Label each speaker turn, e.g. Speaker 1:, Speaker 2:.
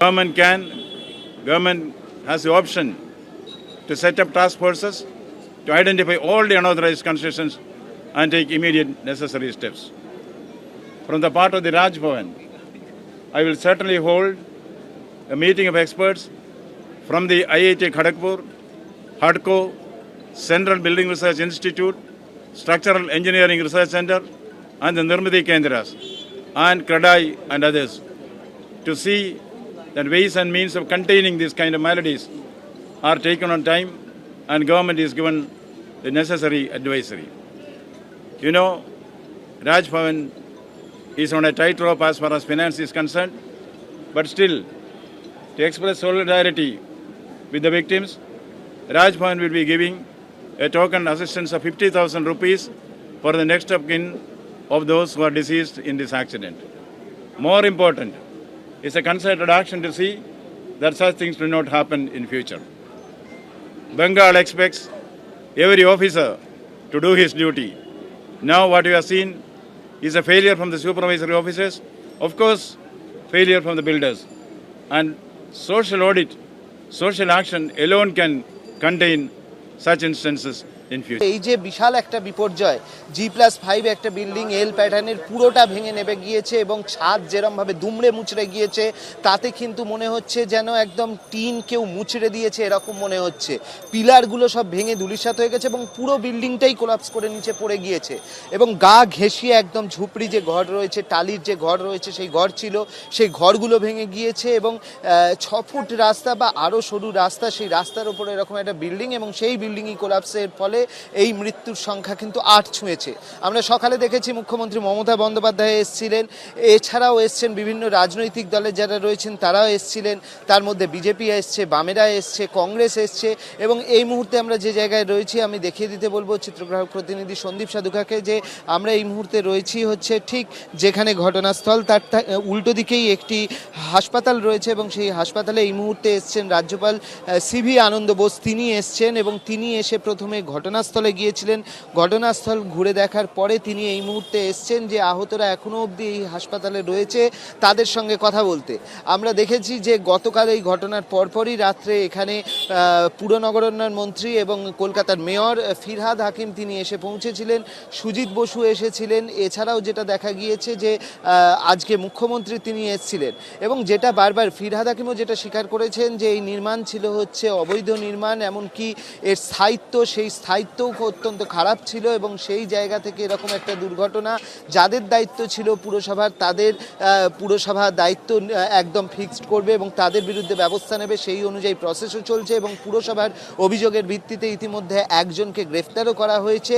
Speaker 1: Government can, government has the option to set up task forces to identify all the unauthorized constructions and take immediate necessary steps. From the part of the Raj Bhavan, I will certainly hold a meeting of experts from the IIT Kharagpur, HUDCO, Central Building Research Institute, Structural Engineering Research Center, and the Nirmati Kendras, and Kradai and others, to see that ways and means of containing these kind of maladies are taken on time and government is given the necessary advisory. You know, Raj Bhavan is on a tightrope as far as finance is concerned, but still, to express solidarity with the victims, Raj Bhavan will be giving a token assistance of 50,000 rupees for the next of kin of those who are deceased in this accident. More important is a concerted action to see that such things do not happen in future. Bengal expects every officer to do his duty. Now what we have seen is a failure from the supervisory officers, of course, failure from the builders. And social audit, social action alone can contain such instances.
Speaker 2: এই যে বিশাল একটা বিপর্যয় G plus five একটা building L প্যাটার্নের পুরোটা ভেঙে নেবে গিয়েছে এবং ছাদ যেরমভাবে দুমড়ে মুচড়ে গিয়েছে, তাতে কিন্তু মনে হচ্ছে যেন একদম টিন কেউ মুচড়ে দিয়েছে এরকম মনে হচ্ছে। পিলারগুলো সব ভেঙে ধুলিসাত হয়ে গেছে এবং পুরো বিল্ডিংটাই কোলাপস করে নিচে পড়ে গিয়েছে। এবং গা ঘেঁষিয়ে একদম ঝুপড়ি যে ঘর রয়েছে, টালির যে ঘর রয়েছে সেই ঘর ছিল, সেই ঘরগুলো ভেঙে গিয়েছে এবং ছ ফুট রাস্তা বা আরও সরু রাস্তা, সেই রাস্তার উপরে এরকম একটা বিল্ডিং এবং সেই বিল্ডিংই কোলাপসের ফলে এই মৃত্যুর সংখ্যা কিন্তু আট ছুঁয়েছে। আমরা সকালে দেখেছি মুখ্যমন্ত্রী মমতা বন্দ্যোপাধ্যায় এসেছিলেন। এছাড়াও এসছেন বিভিন্ন রাজনৈতিক দলের যারা রয়েছেন, তারাও এসছিলেন। তার মধ্যে বিজেপি এসছে, বামেরা এসছে, কংগ্রেস এসছে এবং এই মুহূর্তে আমরা যে জায়গায় রয়েছি, আমি দেখিয়ে দিতে বলব চিত্রগ্রাহক প্রতিনিধি সন্দীপ সাধুকাকে যে আমরা এই মুহূর্তে রয়েছি হচ্ছে ঠিক যেখানে ঘটনাস্থল, তার উল্টো দিকেই একটি হাসপাতাল রয়েছে এবং সেই হাসপাতালে এই মুহূর্তে এসছেন রাজ্যপাল সিভি আনন্দ বোস। তিনি এসছেন এবং তিনি এসে প্রথমে ঘটনাস্থলে গিয়েছিলেন। ঘটনাস্থল ঘুরে দেখার পরে তিনি এই মুহূর্তে এসছেন যে আহতরা এখনও অবধি এই হাসপাতালে রয়েছে তাদের সঙ্গে কথা বলতে। আমরা দেখেছি যে গতকাল এই ঘটনার পরপরই রাত্রে এখানে আহ, মন্ত্রী এবং কলকাতার মেয়র ফিরহাদ হাকিম তিনি এসে পৌঁছেছিলেন। সুজিত বসু এসেছিলেন। এছাড়াও যেটা দেখা গিয়েছে যে আজকে মুখ্যমন্ত্রী তিনি এসেছিলেন এবং যেটা বারবার ফিরহাদ হাকিমও যেটা স্বীকার করেছেন যে এই নির্মাণ ছিল হচ্ছে অবৈধ নির্মাণ এমনকি এর স্থায়িত্ব সেই স্থায়িত্বও অত্যন্ত খারাপ ছিল এবং সেই জায়গা থেকে এরকম একটা দুর্ঘটনা যাদের দায়িত্ব ছিল পুরসভার, তাদের পুরসভা দায়িত্ব একদম ফিক্সড করবে এবং তাদের বিরুদ্ধে ব্যবস্থা নেবে। সেই অনুযায়ী প্রসেসও চলছে এবং পুরসভার অভিযোগের ভিত্তিতে ইতিমধ্যে একজনকে গ্রেফতারও করা হয়েছে।